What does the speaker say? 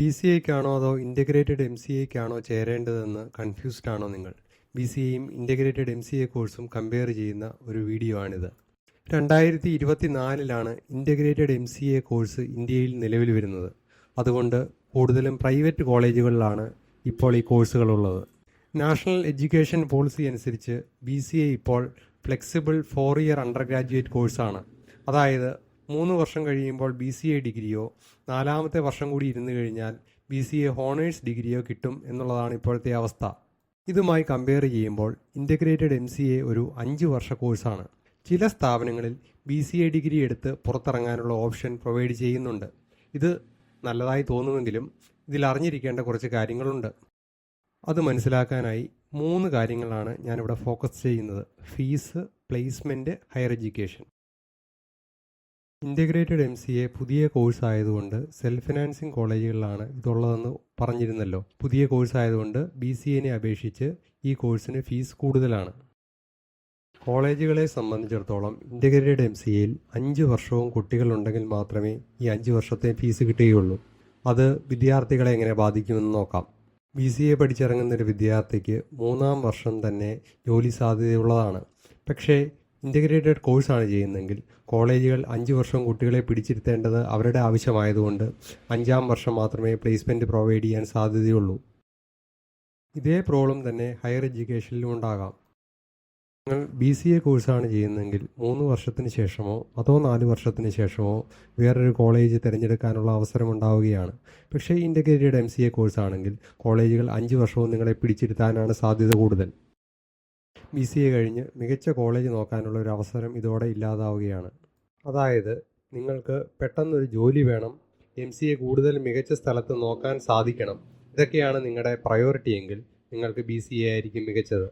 B C എക്കാണോ അതോ integrated M C എക്കാണോ ചേരേണ്ടതെന്ന് കൺഫ്യൂസ്ഡ് ആണോ നിങ്ങൾ? ബി സി എയും ഇന്റഗ്രേറ്റഡ് എം സി എ കോഴ്സും കമ്പയർ ചെയ്യുന്ന ഒരു വീഡിയോ ആണിത്. രണ്ടായിരത്തി ഇരുപത്തി നാലിലാണ് integrated M C A course ഇന്ത്യയിൽ നിലവിൽ വരുന്നത്. അതുകൊണ്ട് കൂടുതലും പ്രൈവറ്റ് കോളേജുകളിലാണ് ഇപ്പോൾ ഈ കോഴ്സുകളുള്ളത് നാഷണൽ എഡ്യൂക്കേഷൻ പോളിസി അനുസരിച്ച് ബി സി എ ഇപ്പോൾ flexible four year undergraduate കോഴ്സാണ് അതായത് മൂന്ന് വർഷം കഴിയുമ്പോൾ ബി സി എ ഡിഗ്രിയോ നാലാമത്തെ വർഷം കൂടി ഇരുന്ന് കഴിഞ്ഞാൽ ബി സി എ ഹോണേഴ്സ് ഡിഗ്രിയോ കിട്ടും എന്നുള്ളതാണ് ഇപ്പോഴത്തെ അവസ്ഥ. ഇതുമായി കമ്പയർ ചെയ്യുമ്പോൾ ഇന്റഗ്രേറ്റഡ് എം സി എ ഒരു അഞ്ച് വർഷ കോഴ്സാണ് ചില സ്ഥാപനങ്ങളിൽ ബി സി എ ഡിഗ്രി എടുത്ത് പുറത്തിറങ്ങാനുള്ള ഓപ്ഷൻ പ്രൊവൈഡ് ചെയ്യുന്നുണ്ട്. ഇത് നല്ലതായി തോന്നുമെങ്കിലും ഇതിൽ അറിഞ്ഞിരിക്കേണ്ട കുറച്ച് കാര്യങ്ങളുണ്ട്. അത് മനസ്സിലാക്കാനായി മൂന്ന് കാര്യങ്ങളാണ് ഞാനിവിടെ ഫോക്കസ് ചെയ്യുന്നത്. Fees placement higher education integrated M C A പുതിയ കോഴ്സ് ആയതുകൊണ്ട് സെൽഫ് ഫിനാൻസിങ് കോളേജുകളിലാണ് ഇതുള്ളതെന്ന് പറഞ്ഞിരുന്നല്ലോ. പുതിയ കോഴ്സ് ആയതുകൊണ്ട് ബി സി എനെ അപേക്ഷിച്ച് ഈ കോഴ്സിന് ഫീസ് കൂടുതലാണ്. കോളേജുകളെ സംബന്ധിച്ചിടത്തോളം ഇന്റഗ്രേറ്റഡ് എം സി എയിൽ അഞ്ച് വർഷവും കുട്ടികളുണ്ടെങ്കിൽ മാത്രമേ ഈ അഞ്ച് വർഷത്തെ ഫീസ് കിട്ടുകയുള്ളൂ. അത് വിദ്യാർത്ഥികളെ എങ്ങനെ ബാധിക്കുമെന്ന് നോക്കാം. ബി സി എ പഠിച്ചിറങ്ങുന്ന ഒരു വിദ്യാർത്ഥിക്ക് മൂന്നാം വർഷം തന്നെ ജോലി സാധ്യതയുള്ളതാണ്. പക്ഷേ ഇന്റഗ്രേറ്റഡ് കോഴ്സാണ് ചെയ്യുന്നതെങ്കിൽ കോളേജുകൾ അഞ്ച് വർഷം കുട്ടികളെ പിടിച്ചിരുത്തേണ്ടത് അവരുടെ ആവശ്യമായതുകൊണ്ട് അഞ്ചാം വർഷം മാത്രമേ പ്ലേസ്മെന്റ് പ്രൊവൈഡ് ചെയ്യാൻ സാധ്യതയുള്ളൂ. ഇതേ പ്രോബ്ലം തന്നെ ഹയർ എഡ്യൂക്കേഷനിലും ഉണ്ടാകാം. നിങ്ങൾ ബി സി എ കോഴ്സാണ് ചെയ്യുന്നതെങ്കിൽ മൂന്ന് വർഷത്തിന് ശേഷമോ അതോ നാല് വർഷത്തിന് ശേഷമോ വേറൊരു കോളേജ് തിരഞ്ഞെടുക്കാനുള്ള അവസരം ഉണ്ടാവുകയാണ്. പക്ഷേ ഇന്റഗ്രേറ്റഡ് എം സി എ കോഴ്സാണെങ്കിൽ കോളേജുകൾ അഞ്ച് വർഷവും നിങ്ങളെ പിടിച്ചിരുത്താനാണ് സാധ്യത കൂടുതൽ. ബി സി എ കഴിഞ്ഞ് മികച്ച കോളേജ് നോക്കാനുള്ള ഒരു അവസരം ഇതോടെ ഇല്ലാതാവുകയാണ്. അതായത് നിങ്ങൾക്ക് പെട്ടെന്നൊരു ജോലി വേണം എം സി എ കൂടുതൽ മികച്ച സ്ഥലത്ത് നോക്കാൻ സാധിക്കണം. ഇതൊക്കെയാണ് നിങ്ങളുടെ പ്രയോറിറ്റി എങ്കിൽ നിങ്ങൾക്ക് ബി സി എ ആയിരിക്കും മികച്ചത്.